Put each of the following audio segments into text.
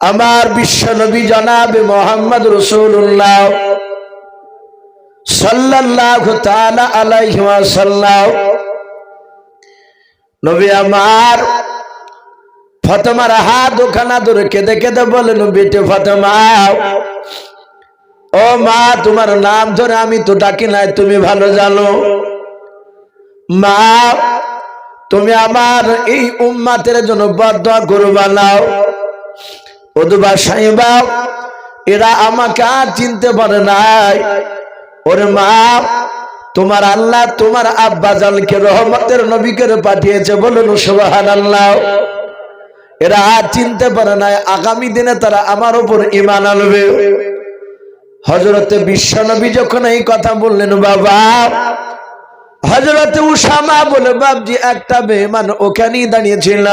আমার বিশ্ব নবী জনাবে মোহাম্মদ রসুল্লাহ সাল্লাহ তালা আলাইহি ওয়াসাল্লাম। নবী আমার ফতেমার হাত ওখানা ধরে কেঁদে কেঁদে বলেন বেটে ফতেমা, ও মা, তোমার নাম ধরে আমি তো ডাকি নাই, তুমি ভালো জানো। মা, তুমি আমার এই উম্মাতের জন্য বদয়া করবা নাও। ওদুবা সাইবা এরা আমাকে আর চিনতে পারে নাই। ওরে মা, তোমার আল্লাহ তোমার আব্বা জানকে রহমতের নবীকে পাঠিয়েছে, বলুন সুবাহান আল্লাহ এরা আর চিনতে পারে নাই, আগামী দিনে তারা আমার উপর ইমান আনবে। হজরতে বিশ্বনবী যখন এই কথা বললেন, বাবা হজরতে উসামা বলে বাবজি একটা বেমান ওখানেই দাঁড়িয়েছিল।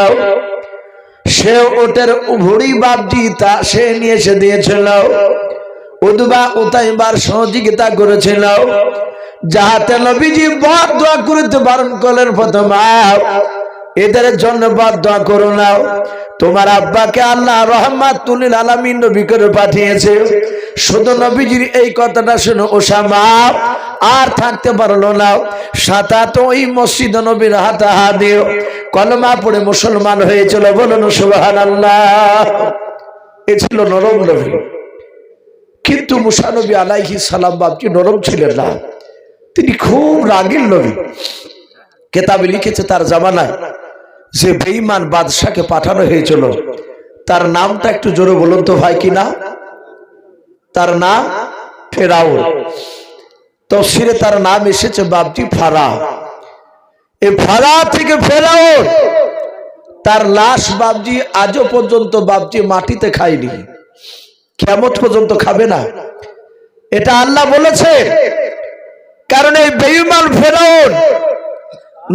সে ওটের ভুড়ি বাপজি তা সে নিয়ে এসে দিয়েছিল। উদবা উতাইবার সহযোগিতা করেছিল। যাহাতে নবীজি বদ দোয়া করতে বারণ করলেন প্রথমা। এদের জন্য বদ দোয়া করো নাও। তোমার আব্বাকে আল্লাহ রহমাত তুলিল আলামিন নবী করে পাঠিয়েছে। শুধু নবীজির এই কথাটা শুনে, ওসামা, আর থাকতে পারল না। সাতাত ওই মসজিদ নবীর হাত দিও কলমা পড়ে মুসলমান হয়েছিল বলুন সুবাহান আল্লাহ এ ছিল নরম নবী। কিন্তু মুসানবী আলাইহি সালাম বাবজি নরম ছিলেন না? তিনি খুব রাগিল নবী। কেতাবে লিখেছে তার জামানায় যে বেঈমান বাদশাকে পাঠানো হয়েছিল, তার নামটা একটু জোরে বলুন তো ভাই কি না? তার নাম ফেরাউন। তফসিরে তার নাম এসেছে বাবজি ফারা। এই ফারা থেকে ফেরাউন। তার লাশ বাবজি আজও পর্যন্ত বাবজি মাটিতে খায়নি। কেমন পর্যন্ত খাবে না। এটা আল্লাহ বলেছে। কারণ এই বেঈমান ফেরাউন,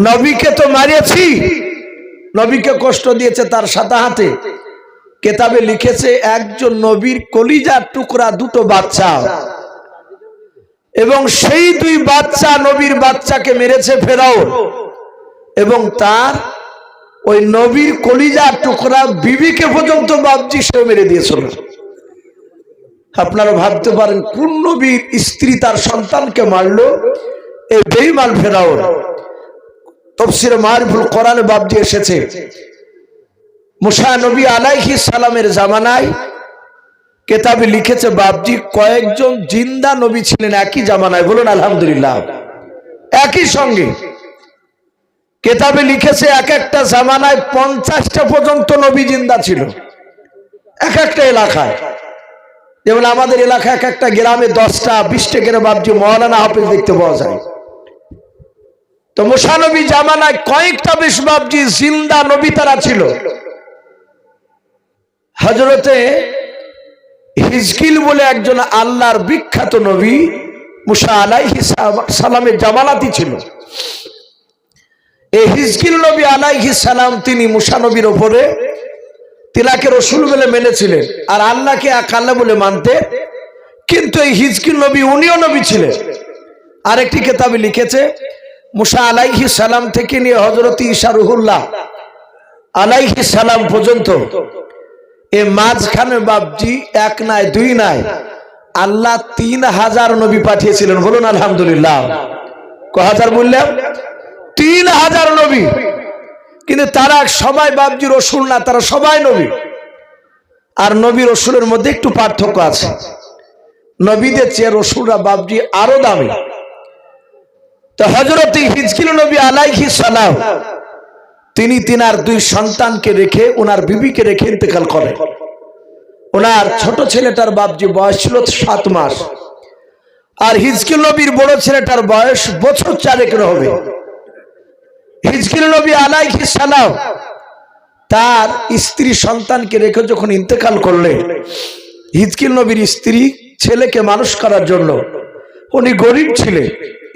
নবীকে তো মারিয়েছি। নবীকে কষ্ট দিয়েছে তার সাথে হাতে। কেতাবে লিখেছে, একজন নবীর কলিজার টুকরা দুটো বাচ্চা। এবং সেই দুই বাচ্চা নবীর বাচ্চাকে মেরেছে ফেরাও এবং তার ওই নবীর কলিজার টুকরা বিবিকে পর্যন্ত বাবজি সে মেরে দিয়েছিল। আপনারা ভাবতে পারেন, কোন নবীর স্ত্রী তার সন্তানকে মারলো? এই বেইমাল ফেরাও তফসির মারিফুল কোরআনে বাবজি এসেছে। মুসা নবী আলাইহি সালামের জামানায় কেতাবে লিখেছে বাবজি কয়েকজন জিন্দা নবী ছিলেন একই জামানায়। বলুন, আলহামদুলিল্লাহ। একই সঙ্গে কেতাবে লিখেছে, এক একটা জামানায় পঞ্চাশটা পর্যন্ত নবী জিন্দা ছিল। এক একটা এলাকায়। যেমন আমাদের এলাকায় এক একটা গ্রামে দশটা, বিশটা গ্রামে বাবজি মৌলানা হাফিজ দেখতে পাওয়া যায়। তো মুসানবী জামানায় কয়েকটা বেশ বাবজি জিন্দা নবী তারা ছিল। হজরতে হিজকিল বলে একজন আল্লাহর বিখ্যাত নবী মুসা আলাইহি সালামের জামালাতি ছিল। এই হিজকিল নবী আলাইহি সালাম তিনি মুসা নবীর ওপরে তিনাকে রসুল বলে মেনেছিলেন আর আল্লাহকে এক আল্লাহ বলে মানতে। কিন্তু এই হিজকিল নবী উনিও নবী ছিলেন। আরেকটি কেতাবে লিখেছে মুসা আলাইহি সালাম থেকে নিয়ে হজরত ইশা রুহুল্লাহ আলাইহি সালাম পর্যন্ত। এ মাঝখানে বাবজি এক নাই, দুই নাই। আল্লাহ তিন হাজার নবী পাঠিয়েছিলেন, বলুন আলহামদুলিল্লাহ। ক হাজার বললাম? তিন হাজার নবী। কিন্তু তারা সবাই বাবজি রসুল না, তারা সবাই নবী। আর নবী রসুলের মধ্যে একটু পার্থক্য আছে। নবীদের চেয়ে রসুলরা বাবজি আরও দামি। তো হজরত হিজকিল নবী আলাইহি সালাম, তিনি তিনার দুই সন্তানকে রেখে ওনার বিবিকে রেখে ইন্তেকাল করেন ওনার ছোট ছেলেটার বাপ যে বয়স ছিল সাত মাস। আর হিজকিল নবীর বড় ছেলেটার বয়স বছর চারেকের হবে। হিজকিল নবী আলাইহি সালাম তার স্ত্রী সন্তানকে রেখে যখন ইন্তেকাল করলে হিজকিল নবীর স্ত্রী ছেলেকে মানুষ করার জন্য উনি গরিব ছিলেন।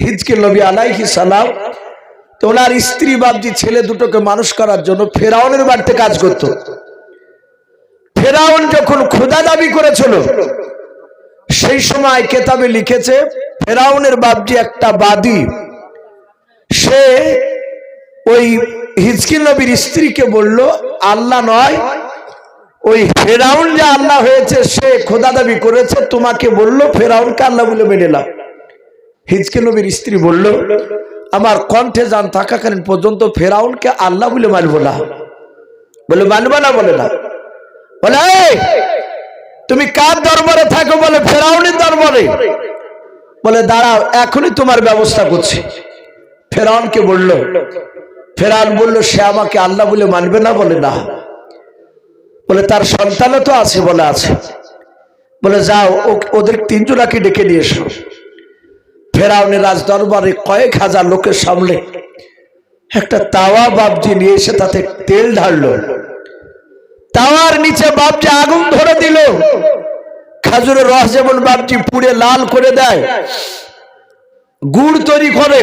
হিজকিল নবী আলাইহি সালাম, তো ওনার স্ত্রী বাবজি ছেলে দুটোকে মানুষ করার জন্য ফেরাউনের বাড়িতে কাজ করত। ফেরাউন যখন ক্ষুদা দাবি করেছিল, সেই সময় কেতাবে লিখেছে, ফেরাউনের বাবজি একটা বাদী, সে ওই হিজকিল নবীর স্ত্রীকে বলল, আল্লাহ নয় ওই ফেরাউন যে আল্লাহ হয়েছে সে খোদা দাবি করেছে তোমাকে বলল ফেরাউনকে আল্লাহ বলে মেনে নাও। হিজকে নবীর স্ত্রী বলল আমার কণ্ঠে যান থাকাকালীন পর্যন্ত ফেরাউনকে আল্লাহ বলে মানবো না। বলে মানবো না? বলে না। বলে "এই, তুমি কার দরবারে থাকো? বলে ফেরাউনের দরবারে। বলে দাঁড়াও এখনই তোমার ব্যবস্থা করছি। ফেরাউনকে বলল ফেরাউন বলল সে আমাকে আল্লাহ বলে মানবে না? বলে না। বলে, তার সন্তানও তো আছে বলে আছে। বলে, যাও ওদের তিনজনাকে ডেকে নিয়ে এসো। ফেরাউনের রাজ দরবারে কয়েক হাজার লোকের সামনে একটা তাওয়া বাবজি নিয়ে এসে তাতে তেল ঢাললো। তাওয়ার নিচে বাবজি আগুন ধরে দিল। খাজুরের রস যেমন বাবজি পুড়ে লাল করে দেয়, গুড় তৈরি করে,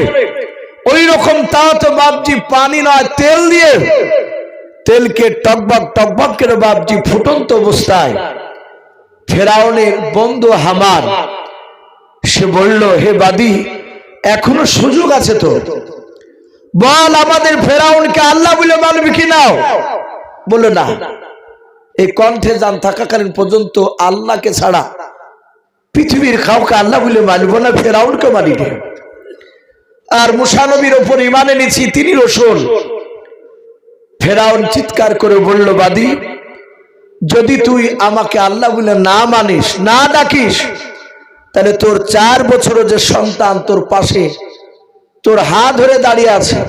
ওই রকম তাও তো বাবজি পানি নয়, তেল দিয়ে তেলকে টকবক টকবক করে বাবজি ফুটন্ত অবস্থায় ফেরাউনের বন্ধু হামার। সে বলল, হে বাদি, এখনও সুযোগ আছে তো? বল আমাদের ফেরাউনকে আল্লাহ বলে মানবে কি নাও বলল, না। এই কণ্ঠে যান থাকাকালীন পর্যন্ত আল্লাহকে ছাড়া পৃথিবীর কাউকে আল্লাহ বলে মানব না, ফেরাউনকে মানিবে। আর মুসানবীর ওপর ইমানে নিছি তিনি রসুল। ফেরাউন চিৎকার করে বলল, বাদি, যদি তুই আমাকে আল্লাহ বলে না মানিস, না ডাকিস, তাহলে তোর চার বছরের যে সন্তান তোর পাশে, তোর হাত ধরে দাঁড়িয়ে আছে।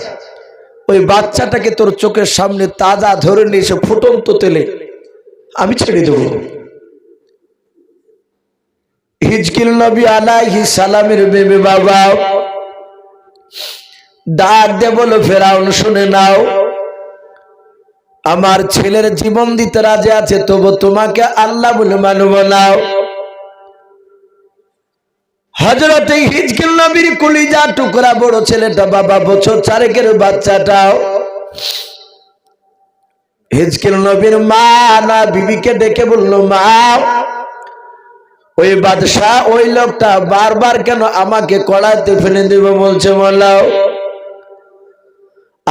ওই বাচ্চাটাকে তোর চোখের সামনে তাজা ধরে নিয়ে এসে ফুটন্ত তেলে আমি ছেড়ে দেব। হিজকিল নবী আলাইহি সালামের বেবে বাবা, ডাক দে বলো ফেরাউন, শুনে নাও। আমার ছেলের জীবন দিতে রাজে আছে, তবু তোমাকে আল্লাহ বলে মানব নাও হজরত হিজকিল নবীর কলিজা টুকরা বড় ছেলেটা, বাবা বছর চারেকের বাচ্চাটাও। হিজকিল নবীর মা না, বিবিকে ডেকে বলল, মা, ওই বাদশাহ, ওই লোকটা বারবার কেন আমাকে কড়াইতে ফেলে দেবে? বলছে বলাও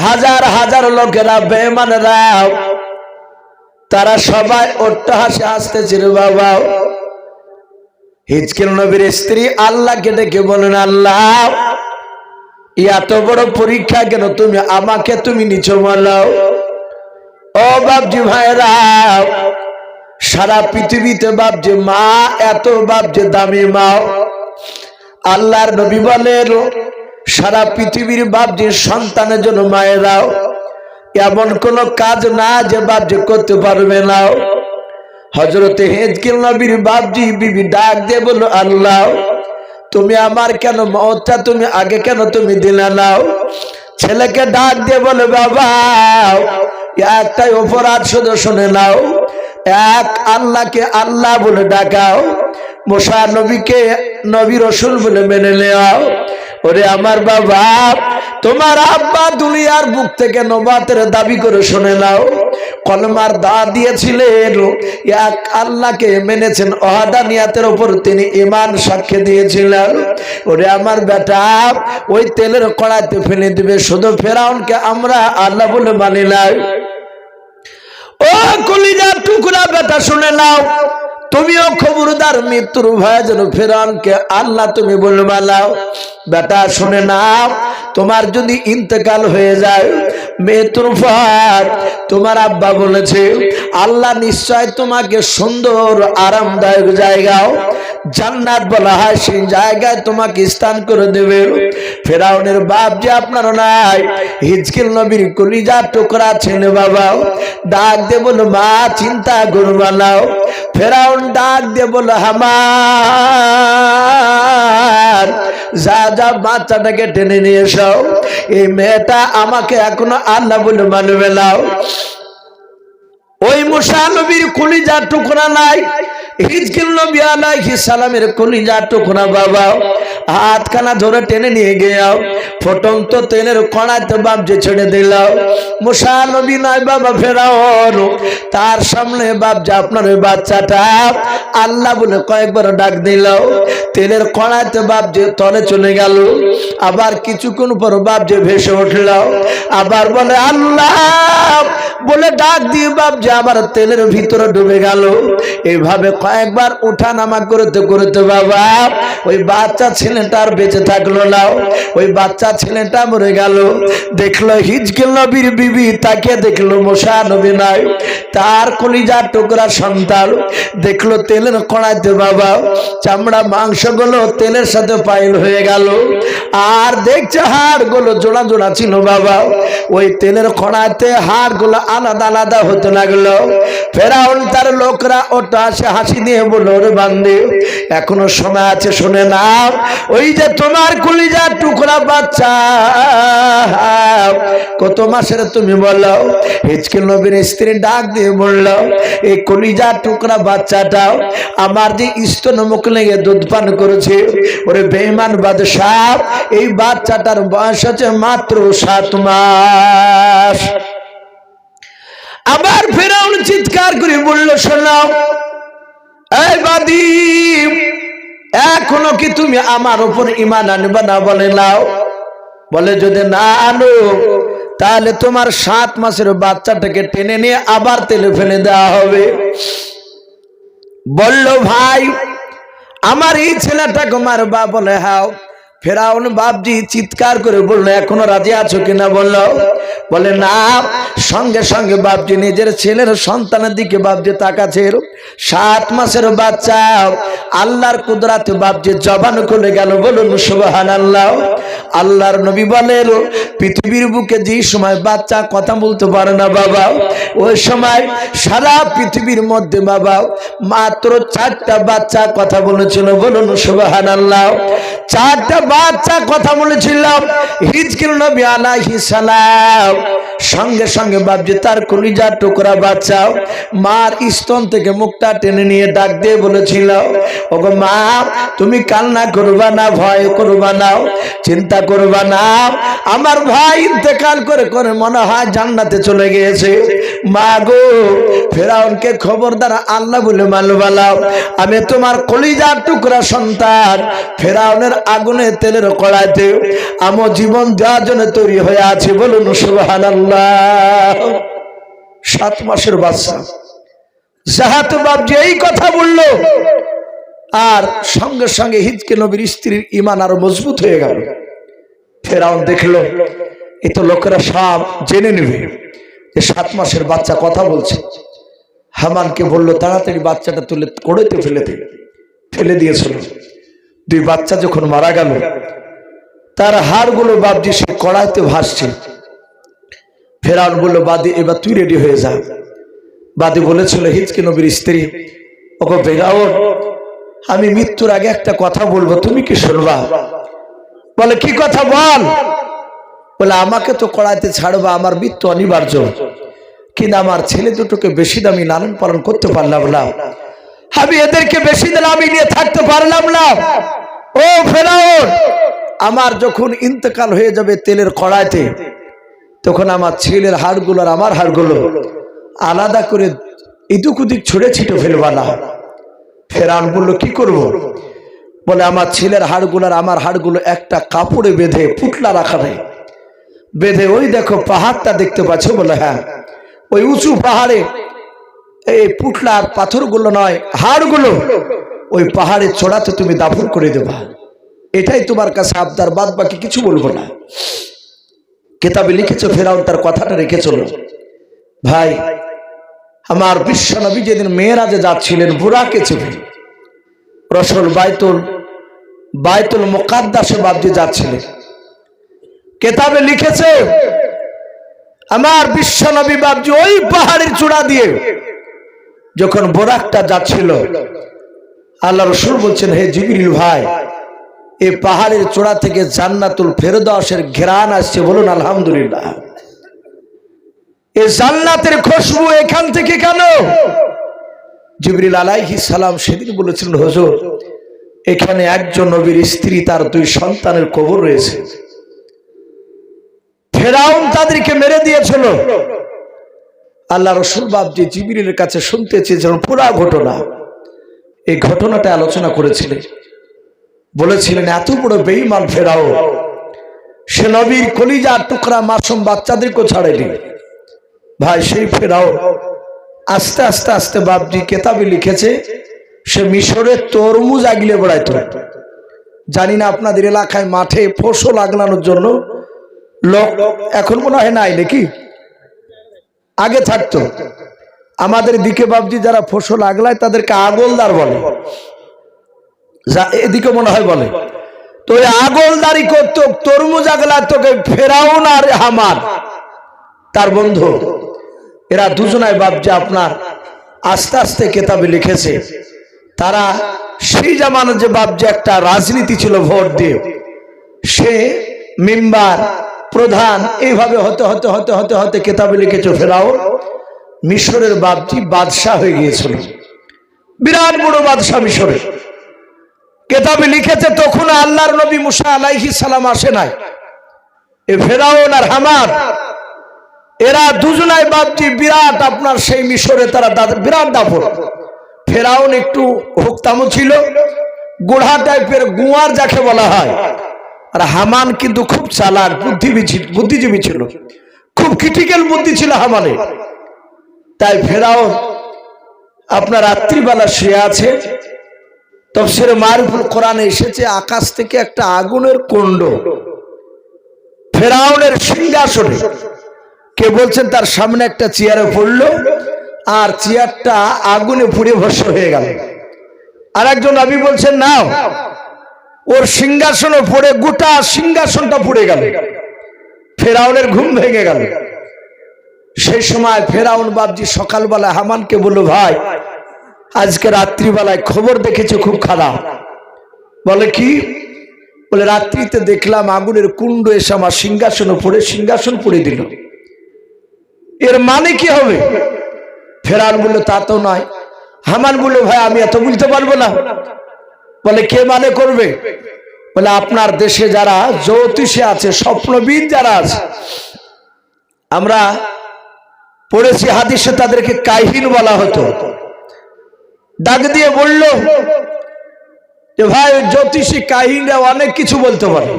হাজার হাজার লোকেরা বেমানেরা তারা সবাই অট্টহাসে আসতেছিল বাবা। হিজকিল নবীর স্ত্রী আল্লাহকে ডেকে বলেন আল্লাহ, এত বড় পরীক্ষা কেন? তুমি আমাকে তুমি নিচো বলাও ও বাপজি ভাইরা সারা পৃথিবীতে বাপজি মা, এত বাপজি দামি মা। আল্লাহর নবী বলেন সারা পৃথিবীর বাপজি সন্তানের জন্য মায়েরাও এমন কোন কাজ না যে বাপজি করতে পারবে না। হজরতে হেজকিল নবীর বাপজি বিবি ডাক দিয়ে বলো আল্লাহ, তুমি আমার কেন মতটা তুমি আগে কেন তুমি দিলে নাও ছেলেকে ডাক দিয়ে বলে বাবা, একটাই অপরাধ শুধু শুনে নাও। এক আল্লাহকে আল্লাহ বলে ডাকাও মোশা নবীকে নবী রসুল বলে মেনে নেওয়াও। ওরে আমার বাবা, তোমার আব্বা দুনিয়ার বুক থেকে নবাতের দাবি করে শুনে নাও। কলমার দা দিয়েছিলেন, এক আল্লাহকে মেনেছেন, অহাদানিয়াতের ওপর তিনি ইমান সাক্ষ্য দিয়েছিলেন। ওরে আমার বেটা, ওই তেলের কড়াইতে ফেলে দিবে, শুধু ফেরাউনকে আমরা আল্লাহ বলে মানি নাই। ও কলিজার টুকরা বেটা, শুনে নাও। তুমিও খবরদার মৃত্যুর ভয় যেন ফেরানকে আল্লাহ তুমি বলবা নাও বেটা শুনে নাও, তোমার যদি ইন্তেকাল হয়ে যায়, মৃত্যুর পর তোমার আব্বা বলেছে, আল্লাহ নিশ্চয় তোমাকে সুন্দর, আরামদায়ক জায়গাও জান্নাত বলা হয়, সেই জায়গায় তোমাকে স্থান করে দেবে। ফেরাউনের বাপ যে আপনার নাই, হিজকিল নবীর কলিজা টুকরা ছেলে বাবা ডাক দে বলো মা, চিন্তা করবা নাও ফেরাউন ডাক দিয়ে বলল, হামার, যা যা বাচ্চাটাকে টেনে নিয়ে এসো। এই মেয়েটা আমাকে এখনও আল্লাহ বলে মানবে নাও ওই খুনি যা টুকরা নাই। হিজকিল নবী আলাইহিস সালামের কলিজা টুকরা বাবা হাতখানা ধরে টেনে নিয়ে গেলাও ফটন্ত তেলের কড়াইতে বাপজি ছেড়ে দিলাও। মুসা নবী নয়, বাবা ফেরাও তার সামনে বাপজি আপনার ওই বাচ্চাটা, আল্লাহ বলে কয়েকবার ডাক দিলাও। তেলের কড়াইতে বাপজি তলে চলে গেল। আবার কিছুক্ষণ পর বাপজি ভেসে উঠল। আবার বলে, আল্লাহ বলে, ডাক দিয়ে যে আবার তেলের ভিতরে ডুবে গেল। এভাবে কয়েকবার উঠা নামা করতে করতে বাবা, ওই বাচ্চা ছেলেটা আর বেঁচে থাকল না। ওই বাচ্চা ছেলেটা মরে গেল। দেখল হিজকেল নবীর বিবি তাকে দেখল মশা নবী নাই, তার কলিজার টুকরা সন্তান। দেখল তেলের কড়াইতে বাবা, চামড়া, মাংসগুলো তেলের সাথে পাইল হয়ে গেল। আর দেখছে হাড়গুলো জোড়া জোড়া ছিল বাবা। ওই তেলের কড়াইতে হাড়গুলো আলাদা আলাদা হতে লাগল। ফেরাউন তার লোকরা ওটা আসে হাসি দিয়ে বলল রে বান্দে, এখনও সময় আছে, শুনে না ওই যে তোমার কুলিজার টুকরা বাচ্চা, কত মাসের তুমি বলো? হিচকিল নবীর স্ত্রী ডাক দিয়ে বলল, এই কলিজার টুকরা বাচ্চাটাও আমার যে স্তন মুখ লেগে দুধ পান করেছে, ওরে বেইমান বাদশাহ, এই বাচ্চাটার বয়স হচ্ছে মাত্র সাত মাস। আবার ফেরাউন চিৎকার করে বলল শোনাও এই বাদি, এখনও কি তুমি আমার উপর ইমান আনবে না বলে নাও? বলে, যদি না আনো, তাহলে তোমার সাত মাসের বাচ্চাটাকে টেনে নিয়ে আবার তেলে ফেলে দেওয়া হবে। বলল, ভাই, আমার এই ছেলেটা ছেলেটাকে মারবা বলে, হাও। ফেরাউন বাপজি চিৎকার করে বলল, এখনও রাজি আছো কিনা? বলল, বলে, না। সঙ্গে সঙ্গে বাপজি নিজের ছেলের সন্তানের দিকে বাপজি তাকাছে সাত মাসের বাচ্চা, আল্লাহর কুদরাতে বাপজি জবান খুলে গেল, বলুন সুবাহান আল্লাহ আল্লাহর নবী বলেন, পৃথিবীর বুকে যে সময় বাচ্চা কথা বলতে পারে না বাবা, ওই সময় সারা পৃথিবীর মধ্যে বাবা মাত্র চারটা বাচ্চা কথা বলেছিল, বলুন সুবাহান আল্লাহ চারটা বাচ্চা কথা বলেছিলাম। হিজকিল নবী আলাইহিস সালাম। সঙ্গে সঙ্গে বাপজি, তার কলিজার টুকরা বাচ্চা, মার স্তন থেকে মুখটা টেনে নিয়ে ডাক দিয়ে বলেছিল, ওগো মা, তুমি কান্না করবা না, ভয় করবা না, চিন্তা করবা না। আমার ভাই ইন্তেকাল করে করে মনে হয় জান্নাতে চলে গিয়েছে। মা গো, ফেরাউনকে খবরদার আল্লাহ বলে মালবালাও আমি তোমার কলিজার টুকরা সন্তান। ফেরাউনের আগুনে তেলের কড়াইতে আমার জীবন দেওয়ার জন্য তৈরি হয়ে আছে, বলুন সুবাহান সাত মাসের বাচ্চা। জাহাত বাবজি এই কথা বলল, আর সঙ্গে সঙ্গে হিজকে নবীর স্ত্রীর ইমান আরও মজবুত হয়ে গেল। ফেরাউন দেখল, এ তো লোকেরা সব জেনে নেবে যে সাত মাসের বাচ্চা কথা বলছে। হামানকে বলল, তাড়াতাড়ি বাচ্চাটা তুলে কড়েতে ফেলে দে, ফেলে দিয়েছিল। দুই বাচ্চা যখন মারা গেল, তার হাড়গুলো বাবজি সে কড়াইতে ভাসছে। ফেরাউন বলল, বাদি, এবার তুই রেডি হয়ে যা। বাদি বলেছিল, হিজকে নবীর স্ত্রী ওকে ফেরাউন, আমি মৃত্যুর আগে একটা কথা বলব, তুমি কি শুনবা? বলে, কি কথা বল? বলে, আমাকে তো কড়াইতে ছাড়বা, আমার মৃত্যু অনিবার্য। কিন্তু আমার ছেলে দুটোকে বেশি দামি লালন পালন করতে পারলাম না। আমি এদেরকে বেশি দিন আমি নিয়ে থাকতে পারলাম না। ও ফেরাউন, আমার যখন ইন্তকাল হয়ে যাবে তেলের কড়াইতে, তখন আমার ছেলের হাড়গুলো আর আমার হাড়গুলো আলাদা করে ইদুক উদিক ছুড়ে ছিটে ফেলবা ফেরান বলল, কি করব। বলে, আমার ছেলের হাড়গুলো আর আমার হাড়গুলো একটা কাপড়ে বেঁধে পুটলা রাখা নেই। বেঁধে ওই দেখো পাহাড়টা দেখতে পাচ্ছ? বলে হ্যাঁ। ওই উঁচু পাহাড়ে এই পুটলা আর পাথরগুলো নয়, হাড়গুলো ওই পাহাড়ের চড়াতে তুমি দাফন করে দেবা। এটাই তোমার কাছে আবদার বাদ বাকি কিছু বলব না। কেতাবে লিখেছ, ফেরাউন তার কথাটা রেখেছিল। ভাই, আমার বিশ্বনবী যেদিন মেয়েরাজে যাচ্ছিলেন বুড়াকে চেপে রসল বাইতুল বাইতুল মোকাদ্দাসে বাবজি যাচ্ছিলেন। কেতাবে লিখেছে, আমার বিশ্বনবী বাবজি ওই পাহাড়ের চূড়া দিয়ে যখন বোরাকটা যাচ্ছিল আল্লাহ রসুল বলছেন, হে জিবিরিল ভাই এই পাহাড়ের চূড়া থেকে জান্নাতুল ফেরদাসের ঘেরান আসছে বলুন, আলহামদুলিল্লাহ। এই জান্নাতের খুশবু এখান থেকে কেন? জিবরিল আলাইহি সালাম সেদিন বলেছিলেন, হজর, এখানে একজন নবীর স্ত্রী, তার দুই সন্তানের কবর রয়েছে। ফেরাউন তাদেরকে মেরে দিয়েছিল। আল্লাহ রসুল বাবজি জিবিরের কাছে শুনতে চেয়েছিলেন, পুরা ঘটনা। এই ঘটনাটা আলোচনা করেছিলেন বলেছিলেন, এত বড় বেইমান ফেরাও, সে নবীর কলিজার টুকরা মাসুম বাচ্চাদেরকেও ছাড়েনি ভাই, সেই ফেরাও আস্তে আস্তে আস্তে বাবজি কেতাবে লিখেছে, সে মিশরের তরমুজ আগলে বেড়াইতো। জানি না আপনাদের এলাকায় মাঠে ফসল আগলানোর জন্য লোক এখন মনে হয় নাই নাকি? আগে থাকতো। আমাদের দিকে বাবজি যারা ফসল আগলায় তাদেরকে আগলদার বলে। এদিকে মনে হয় বলে। তো ওই আগলদারি করতো তরমুজ আগলা তোকে ফেরাউন আর হামান তার বন্ধু। এরা দুজনায় বাবজি আপনার আস্তে আস্তে কেতাবে লিখেছে। তারা সেই জামানো যে বাবজি একটা রাজনীতি ছিল ভোট দিয়ে, সে মেম্বার প্রধান, এইভাবে হতে হতে হতে হতে হতে কেতাবে লিখেছে ফেরাও মিশরের বাপটি বাদশাহ হয়ে গিয়েছিল। বিরাট বড় বাদশাহ মিশরের কেতাবে লিখেছে, তখন আল্লাহর নবী মুসা আলাইহি সালাম আসে নাই। এ ফেরাউন আর হামার, এরা দুজনাই বাপটি বিরাট, আপনার সেই মিশরে তারা বিরাট ফেরাউন একটু হুকতামো ছিল, গোড়া টাইপের গুয়ার যাকে বলা হয়। আর হামান কিন্তু খুব চালাক বুদ্ধিজীবী বুদ্ধিজীবী ছিল। খুব ক্রিটিক্যাল বুদ্ধি ছিল হামানে তাই ফেরাও আপনার রাত্রিবেলা শুয়ে আছে। তফসিরে মারুফুল কোরআনে এসেছে, আকাশ থেকে একটা আগুনের কুণ্ড। ফেরাউনের সিংহাসনে কে বলছেন, তার সামনে একটা চেয়ারে পড়ল, আর চেয়ারটা আগুনে পুড়ে ভস্য হয়ে গেল। আর একজন নবী বলছেন, নাও, ওর সিংহাসনও পড়ে গোটা সিংহাসনটা পুড়ে গেল। ফেরাউনের ঘুম ভেঙে গেল। সেই সময় ফেরাউন বাবজি সকালবেলা হামানকে বলল, ভাই, আজকে রাত্রিবেলায় খবর দেখেছে খুব খারাপ। বলে, কি? বলে, রাত্রিতে দেখলাম আগুনের কুণ্ড এসে আমার সিংহাসন পড়ে সিংহাসন পড়ে দিল। এর মানে কি হবে? ফেরান বলল, তা তো নয়। হামান বলল, ভাই, আমি এত বুঝতে পারব না। বলে, কে মানে করবে? বলে, আপনার দেশে যারা জ্যোতিষে আছে, স্বপ্নবিদ যারা আছে, আমরা পড়েছি হাদিসে তাদেরকে কাহিন বলা হতো। ডাক দিয়ে বলল, যে ভাই, জ্যোতিষী কাহিনরা অনেক কিছু বলতে পারে।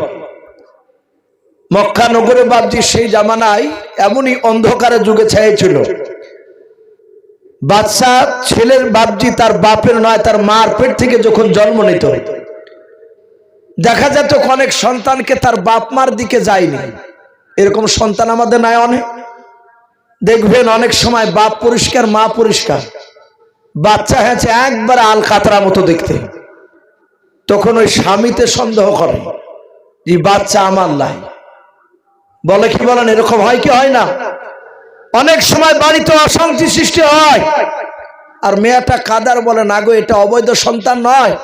মক্কা নগরে বাবজি সেই জামানায় এমনই অন্ধকারে যুগে ছিল বাচ্চা ছেলের বাপজি তার বাপের নয়, তার মার পেট থেকে যখন জন্ম নিত, দেখা যেত অনেক সন্তানকে তার বাপ মার দিকে যায়নি। এরকম সন্তান আমাদের নাই অনেক। দেখবেন অনেক সময় বাপ পরিষ্কার, মা পরিষ্কার। বাচ্চা হয়েছে একবার আল কাতরা মতো দেখতে। তখন ওই স্বামীতে সন্দেহ করে যে বাচ্চা আমার নাই। বলে কি বলেন, এরকম হয় কি হয় না? অনেক সময় বাড়িতে অশান্তি সৃষ্টি হয়। আর মেয়েটা কাদার বলে, না গো, এটা অবৈধ সন্তান নয়।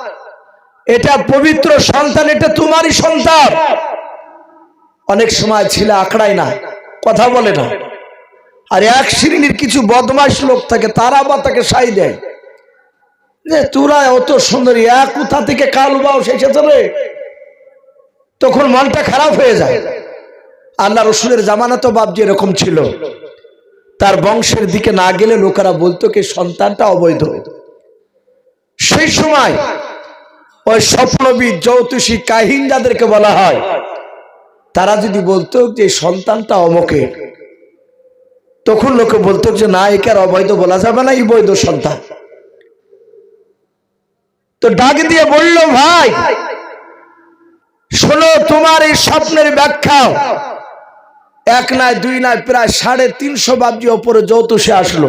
এটা পবিত্র সন্তান, এটা তোমারই সন্তান। অনেক সময় ছেলে আঁকড়ায় না, কথা বলে না। আর এক শ্রেণির কিছু বদমাইশ লোক থাকে, তারা বা তাকে সাই দেয়। যে তোরা অত সুন্দরী, এক কোথা থেকে কালু বাউ এসেছে রে? তখন মনটা খারাপ হয়ে যায়। আল্লাহ রসুলের জামানা তো বাপ এরকম ছিল। তার বংশের দিকে না গেলে লোকেরা বলতো কি, সন্তানটা অবৈধ। সেই সময় ওই স্বপ্নবিদ জ্যোতিষী কাহিন যাদেরকে বলা হয়, তারা যদি বলতো যে সন্তানটা অমকের তখন লোকে বলতো যে, না, একে আর অবৈধ বলা যাবে না এই বৈধ সন্তান। তো ডাক দিয়ে বলল, ভাই, শোনো, তোমার এই স্বপ্নের ব্যাখ্যা। এক নয় দুই নয় প্রায় সাড়ে তিনশো বাবজি ওপরে যৌতুষে আসলো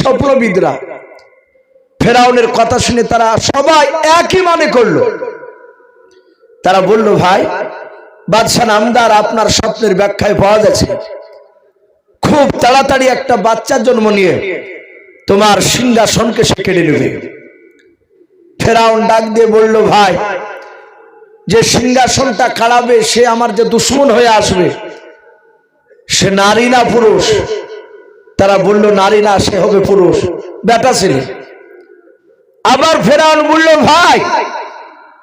স্বপ্নবিদরা। ফেরাউনের কথা শুনে তারা সবাই একই মানে করল। তারা বলল, ভাই, বাদশাহ নামদার আপনার স্বপ্নের ব্যাখ্যায় পাওয়া যাচ্ছে খুব তাড়াতাড়ি একটা বাচ্চার জন্ম নিয়ে তোমার সিংহাসনকে সে কেড়ে নেবে। ফেরাউন ডাক দিয়ে বলল, ভাই, যে সিংহাসনটা কাড়াবে, সে আমার যে দুশ্মন হয়ে আসবে, সে নারী না পুরুষ? তারা বলল, নারী না, সে হবে পুরুষ। বেটা ছেলে। আবার ফেরাউন বলল, ভাই,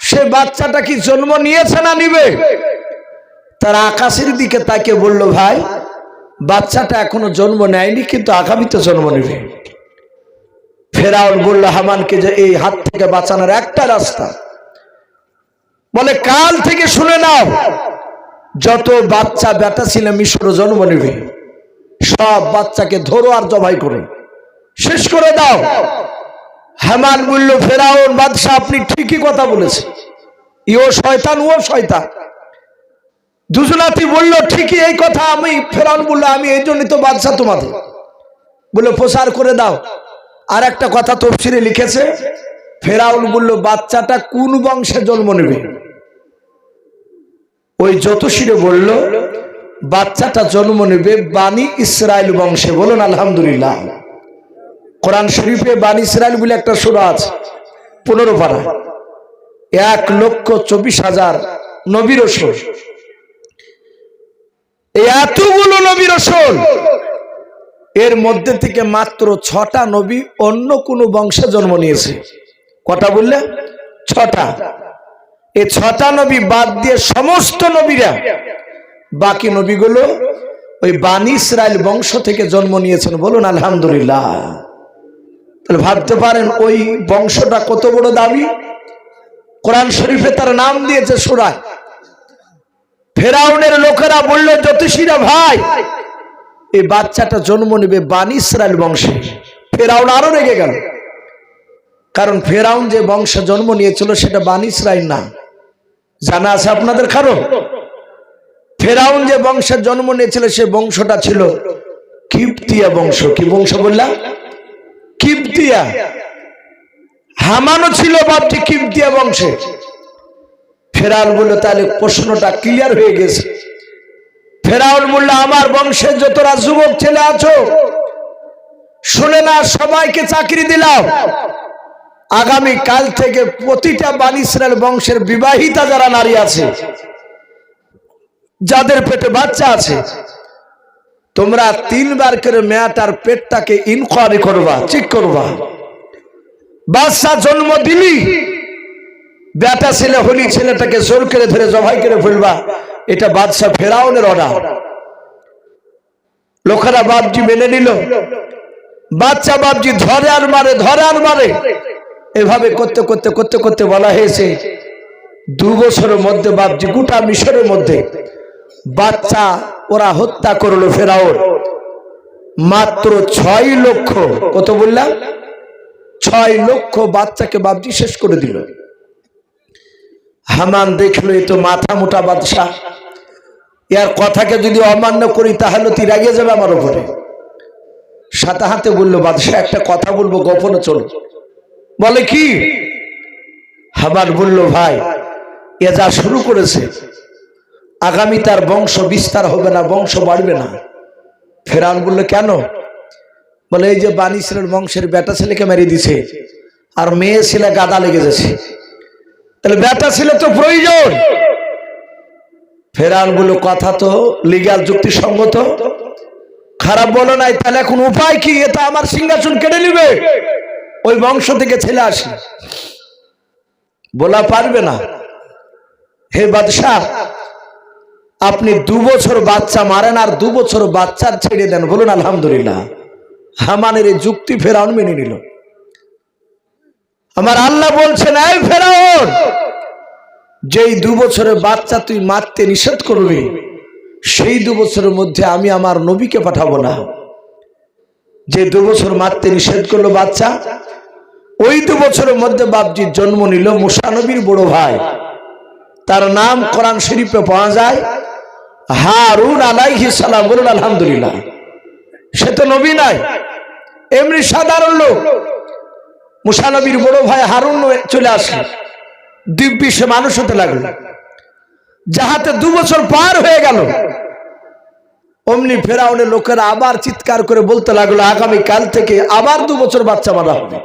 সে বাচ্চাটা কি জন্ম নিয়েছে না নিবে? তারা আকাশের দিকে তাকে বলল, ভাই বাচ্চাটা এখনও জন্ম নেয়নি, কিন্তু আগামীতে জন্ম নেবে। ফেরাউন বলল, হামানকে যে এই হাত থেকে বাঁচানোর একটা রাস্তা। বলে, কাল থেকে শুনে নাও, যত বাচ্চা বেটা ছিল, মিশর জন্ম নেবে। সব বাচ্চাকে ধরো আর জবাই করো। শেষ করে দাও। হেমান বলল, ফেরাউন বাদশাহ, আপনি ঠিকই কথা বলেছেন। ইও শয়তান, ও শয়তান। দুজনাতি বলল, ঠিকই এই কথা আমি ফেরাউন বলল, আমি এই জন্যই তো বাদশাহ তোমাদের। বলে প্রচার করে দাও। আর একটা কথা তফসিরে লিখেছে, ফেরাউন বলল বাচ্চাটা কোন বংশে জন্ম নেবে? ওই জ্যোতিষীরে বলল বাচ্চাটা জন্ম নেবে বানি ইসরায়েল বংশে। বলুন, আলহামদুলিল্লাহ। কোরআন শরীফে বানি ইসরায়েল বলে একটা সুরা আছে, পনেরো পারা। এক লক্ষ চব্বিশ হাজার নবীর রসুল এতগুলো নবী রসুল। এর মধ্যে থেকে মাত্র ছটা নবী অন্য কোন বংশে জন্ম নিয়েছে। কটা বললে? ছটা। এই ছটা নবী বাদ দিয়ে সমস্ত নবীরা। বাকি নবীগুলো ওই বানি ইসরায়েল বংশ থেকে জন্ম নিয়েছেন বলুন আলহামদুলিল্লাহ। তাহলে ভাবতে পারেন ওই বংশটা কত বড় দাবি? কোরআন শরীফে তার নাম দিয়েছে সুরায়। ফেরাউনের লোকেরা বলল, জ্যোতিষীরা ভাই, এই বাচ্চাটা জন্ম নেবে বানি ইসরায়েল বংশে। ফেরাউন আরও রেগে গেল। কারণ ফেরাউন যে বংশে জন্ম নিয়েছিল সেটা বানি ইসরায়েল না। জানা আছে আপনাদের কারও? ফেরাউন যে বংশের জন্ম নিয়েছিল সে বংশটা ছিল কিপ্তিয়া বংশ। কি বংশ বললাম? কিপ্তিয়া। হামানো ছিল বাপটি কিপ্তিয়া বংশে। ফেরাউন বলল, তাহলে প্রশ্নটা ক্লিয়ার হয়ে গেছে। ফেরাউন বলল, আমার বংশের যতরা যুবক ছেলে আছো, শুনে না, সবাইকে চাকরি দিলাম। আগামী কাল থেকে প্রতিটা বান ইসরায়েল বংশের বিবাহিতা যারা নারী আছে, যাদের পেটে বাচ্চা আছে, তোমরা তিনবার করে মেয়াটার পেটটাকে ইনকোয়ারি করবা চেক করবা। বাচ্চা জন্ম দিলি। বেটা ছেলে, হলি ছেলেটাকে জোর করে ধরে জবাই করে ফেলবা। এটা বাদশাহ ফেরাউনের অর্ডার। লোকেরা বাপজি মেনে নিল। বাচ্চা বাপজি ধরে আর মারে, ধরে আর মারে। এভাবে করতে করতে করতে করতে বলা হয়েছে। দু বছরের মধ্যে বাপজি গোটা মিশরের মধ্যে বাচ্চা ওরা হত্যা করল ফেরাউন। মাত্র ছয় লক্ষ, কত বললাম? ছয় লক্ষ বাচ্চাকে বাপজি শেষ করে দিল। হামান দেখল এই তো মাথা মোটা বাদশাহ। ইয়ার কথাকে যদি অমান্য করি, তাহলে তুই রাগিয়ে যাবে আমার উপরে। সাথে হাতে বলল, বাদশাহ, একটা কথা বলব, গোপনে চলো। বলে কি? হামান বলল, ভাই, এ যা শুরু করেছে, আগামী তার বংশ বিস্তার হবে না, বংশ বাড়বে না। ফেরান বলল, কেন? বলে, এই যে বানিসের বংশের বেটা ছেলেকে মেরে দিছে আর মেয়ে ছেলে গাদা লেগে যাচ্ছে তাহলে বেটা ছেলে তো প্রয়োজন। ফেরান বলল কথা তো লিগাল যুক্তিসঙ্গত। খারাপ বলো নাই, তাহলে এখন উপায় কি? এটা আমার সিংহাসন কেড়ে নিবে। ওই বংশ থেকে ছেলে আসে। বলা পারবে না। হে বাদশাহ, আপনি দু বছর বাচ্চা মারেন আর দু বছর বাচ্চার ছেড়ে দেন। বলুন, আলহামদুলিল্লাহ। হামানের এই যুক্তি ফেরাউন মেনে নিল। আমার আল্লাহ বলছেন, এই ফেরাউন, যেই দু বছরের বাচ্চা তুই মারতে নিষেধ করবি, সেই দু বছরের মধ্যে আমি আমার নবীকে পাঠাবো না। যে দু বছর মারতে নিষেধ করল বাচ্চা, ওই দু বছরের মধ্যে বাপজির জন্ম নিল মুসানবীর বড় ভাই। তার নাম কোরআন শরীফে পাওয়া যায়, হারুন আলাইহি সালাম বলুন, আলহামদুলিল্লাহ। সে তো নবী নাই, এমনি সাধারণ লোক। মুসানবীর বড় ভাই হারুন চলে আসলো। দিব্যি সে মানুষ হতে লাগল। যাহাতে দু বছর পার হয়ে গেল, অমনি ফেরাউনে লোকেরা আবার চিৎকার করে বলতে লাগল আগামী কাল থেকে আবার দু বছর বাচ্চা মারা হবে।